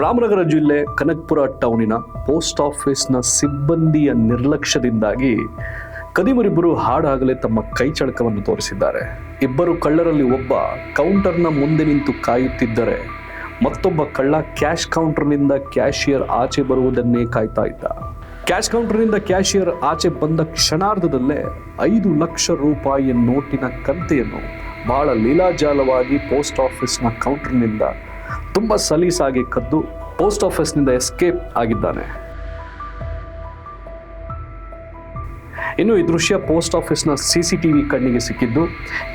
ರಾಮನಗರ ಜಿಲ್ಲೆ ಕನಕಪುರ ಟೌನಿನ ಪೋಸ್ಟ್ ಆಫೀಸ್ನ ಸಿಬ್ಬಂದಿಯ ನಿರ್ಲಕ್ಷ್ಯದಿಂದಾಗಿ ಕದಿಮರಿಬ್ಬರು ಹಾಡಾಗಲೇ ತಮ್ಮ ಕೈಚಳಕವನ್ನು ತೋರಿಸಿದ್ದಾರೆ. ಇಬ್ಬರು ಕಳ್ಳರಲ್ಲಿ ಒಬ್ಬ ಕೌಂಟರ್ನ ಮುಂದೆ ನಿಂತು ಕಾಯುತ್ತಿದ್ದರೆ ಮತ್ತೊಬ್ಬ ಕಳ್ಳ ಕ್ಯಾಶ್ ಕೌಂಟರ್ನಿಂದ ಕ್ಯಾಶಿಯರ್ ಆಚೆ ಬರುವುದನ್ನೇ ಕಾಯ್ತಾ ಇದ್ದ. ಕ್ಯಾಶ್ ಕೌಂಟರ್ನಿಂದ ಕ್ಯಾಶಿಯರ್ ಆಚೆ ಬಂದ ಕ್ಷಣಾರ್ಧದಲ್ಲೇ ಐದು ಲಕ್ಷ ರೂಪಾಯಿಯ ನೋಟಿನ ಕಂತೆಯನ್ನು ಬಹಳ ಲೀಲಾಜಾಲವಾಗಿ ಪೋಸ್ಟ್ ಆಫೀಸ್ನ ಕೌಂಟರ್ನಿಂದ ತುಂಬ ಸಲೀಸಾಗಿ ಕದ್ದು ಪೋಸ್ಟ್ ಆಫೀಸ್ನಿಂದ ಎಸ್ಕೇಪ್ ಆಗಿದ್ದಾನೆ. ಇನ್ನು ಈ ದೃಶ್ಯ ಪೋಸ್ಟ್ ಆಫೀಸ್ನ ಸಿಸಿಟಿವಿ ಕಣ್ಣಿಗೆ ಸಿಕ್ಕಿದ್ದು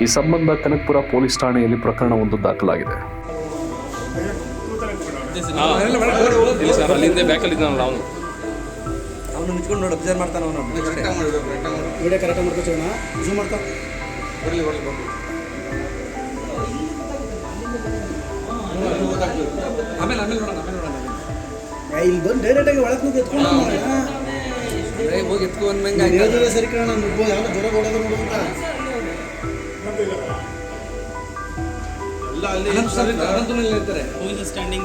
ಈ ಸಂಬಂಧ ಕನಕಪುರ ಪೊಲೀಸ್ ಠಾಣೆಯಲ್ಲಿ ಪ್ರಕರಣವೊಂದು ದಾಖಲಾಗಿದೆ. ಇಲ್ಲ ಆಮೇಲೆ ಆಮೇಲೆ ನೋಡೋಣ ಆಮೇಲೆ ನೋಡೋಣ. ಇಲ್ಲಿ ಬಂದು ಡೈರೆಕ್ಟಾಗಿ ಒಳಗೆ ಹೋಗಿ ಎತ್ಕೊಂಡು ಏ, ಹೋಗಿ ಎತ್ಕೊಂಡು ಅಂದಂಗೆ ಆಯ್ತು. ಸರಿ ಕಾರಣ ನುಗ್ಬೋದು ಯಾವ ಜ್ವರ ಹೊಡೆದು ನೋಡುವಂತ ಎಲ್ಲ ಅಲ್ಲಿ ಇರ್ತಾರೆ, ಸ್ಟ್ಯಾಂಡಿಂಗ್ ಇರ್ತಾರೆ. Who is standing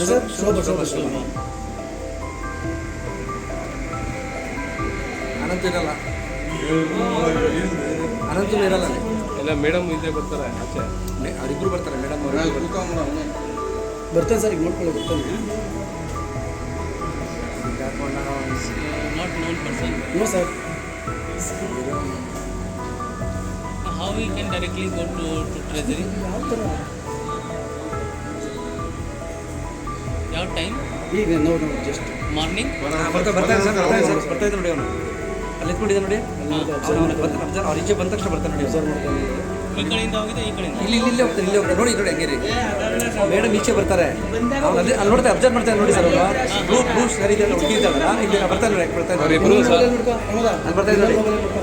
sir Shobha Shobha Shobha. Anantha ಇರಲ್ಲ. ಅನಂತನು ಇರಲ್ಲ ಅಲ್ಲಿ. ಎಲ್ಲ ಮೇಡಮ್ ಹಿಂದೆ ಬರ್ತಾರೆ ಆಚೆ ಅವ್ರಿಬ್ರು ಬರ್ತಾರೆ ಮೇಡಮ್ ಅವರು ಬರ್ತಾನೆ ಸರ್ ಈಗ ನೋಡ್ಕೊಳ್ಳಿ ಬರ್ತಾನೆ Not known person. No sir How we can directly go to, to treasury? ಯಾವ ಥರ time? ಈಗ ನೋಡಿ ನೋಡಿ ಜಸ್ಟ್ Morning? ಬರ್ತಾ ಬರ್ತಾ ಸರ್ ಬರ್ತಾನೆ ಸರ್ ಬರ್ತಾ ನೋಡಿ ಅವನು ಅಲ್ಲಿ ಎತ್ಕೊಂಡಿದ್ದ ನೋಡಿ ಬರ್ತಾನೆ ಅಬ್ಸರ್ವ್ ಅವ್ರು ಈಚೆ ಬಂದ ತಕ್ಷಣ ಬರ್ತಾನೆ ನೋಡಿ ಈ ಕಡೆಯಿಂದ ಹೋಗಿದೆ ಈ ಕಡೆಯಿಂದ? ಇಲ್ಲಿ ಇಲ್ಲಿ ಇಲ್ಲೇ ಹೋಗ್ತಾರೆ ಇಲ್ಲಿ ಹೋಗ್ತಾರೆ ನೋಡಿ ನೋಡಿ ಹಂಗೇರಿ. ಮೇಡಮ್ ಈಚೆ ಬರ್ತಾರೆ. ಅವ್ನು ಅಲ್ಲಿ ಅಲ್ಲಿ ನೋಡ್ತಾರೆ ಅಬ್ಸರ್ವ್ ಮಾಡ್ತಾರೆ ನೋಡಿ ಸರ್ ಅವರು ಬ್ಲೂ ಬ್ಲೂ ಸರಿ ಇದೆ ಹುಡುಗಿ ಇದ್ದಾವಲ್ಲ ಇಲ್ಲಿ ಬರ್ತಾನೆ ನೋಡಿ ಬರ್ತಾರೆ ನೋಡಿ. ಸರ್ ಹೌದಾ ಅಲ್ಲಿ ಬರ್ತಾ ಇದ್ದಾರೆ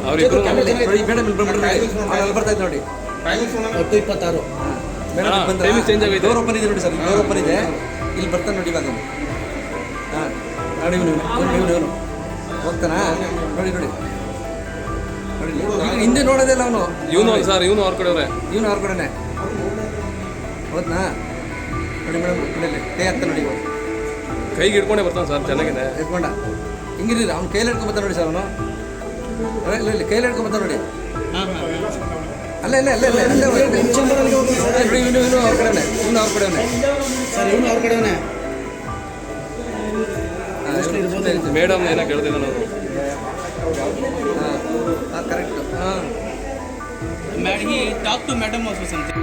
ನೋಡಿ. ಮೇಡಮ್ ಇಲ್ಲಿ ಬಂದ್ಬಿಡ್ರಿ ಅವ್ನು ಅಲ್ಲಿ ಬರ್ತಾ ಇದ್ದ ನೋಡಿ. ಹತ್ತು ಇಪ್ಪತ್ತಾರು. ಮೇಡಮ್ ಬಂದ್ರೆ. ಡೋರ್ ಓಪನ್ ಇದೆ ನೋಡಿ ಸರ್ ಡೋರ್ ಓಪನ್ ಇದೆ. ಇಲ್ಲಿ ಬರ್ತಾನೆ ನೋಡಿ ಇವಾಗ ಹಾಂ. ನೋಡಿ ಇವನು ಇವನು ಇವನು. ಹೋಗ್ತಾನಾ ನೋಡಿ ನೋಡಿ ನೋಡಿ ಇಲ್ಲಿ. ಹಿಂದೆ ನೋಡೋದೇ ಇಲ್ಲ ಅವನು ಇವನು ಸರ್ ಇವನು ಅವ್ರ ಕಡೆ ಅವ್ರೆ ಇವನು ಅವ್ರ ಕಡೆನೆ ಹೌದಾ ನೋಡಿ ಮೇಡಮ್ ಕಡೆಯಲ್ಲಿ ಕೈ ಹಾಕ್ತಾನೆ ನೋಡಿ ಇವಾಗ ಕೈಗೆ ಹಿಡ್ಕೊಂಡೆ ಬರ್ತಾನೆ ಸರ್ ಚೆನ್ನಾಗಿದೆ ಹಿಡ್ಕೊಂಡ ಹಿಂಗಿರಿ ಅವ್ನು ಕೈಲಿ ಹಿಡ್ಕೊಂಡ್ ಬರ್ತಾನೆ ನೋಡಿ ಸರ್ ಅವನು ಇಲ್ಲ ಇಲ್ಲ ಕೈಲಿ ಹಿಡ್ಕೊಂಡ್ ಬರ್ತಾನೆ ನೋಡಿ ಅಲ್ಲ ಇಲ್ಲ ಇಲ್ಲ ಇಲ್ಲ ಇಲ್ಲ ಇವನು ಇವನು ಅವ್ರ ಕಡೆನೆ ಇವನು ಅವ್ರ ಕಡೆನೆ ಸರ್ ಇವನು ಅವ್ರ ಕಡೆನೇ ಸೋದೆ ಮೇಡಂ ಏನಾ ಕೇಳಿದ ನಾನು ಹಾ ಆ ಕರೆಕ್ಟ್ ಹಾ. Madam he talk to madam as ಅಸಂತ್ತಿ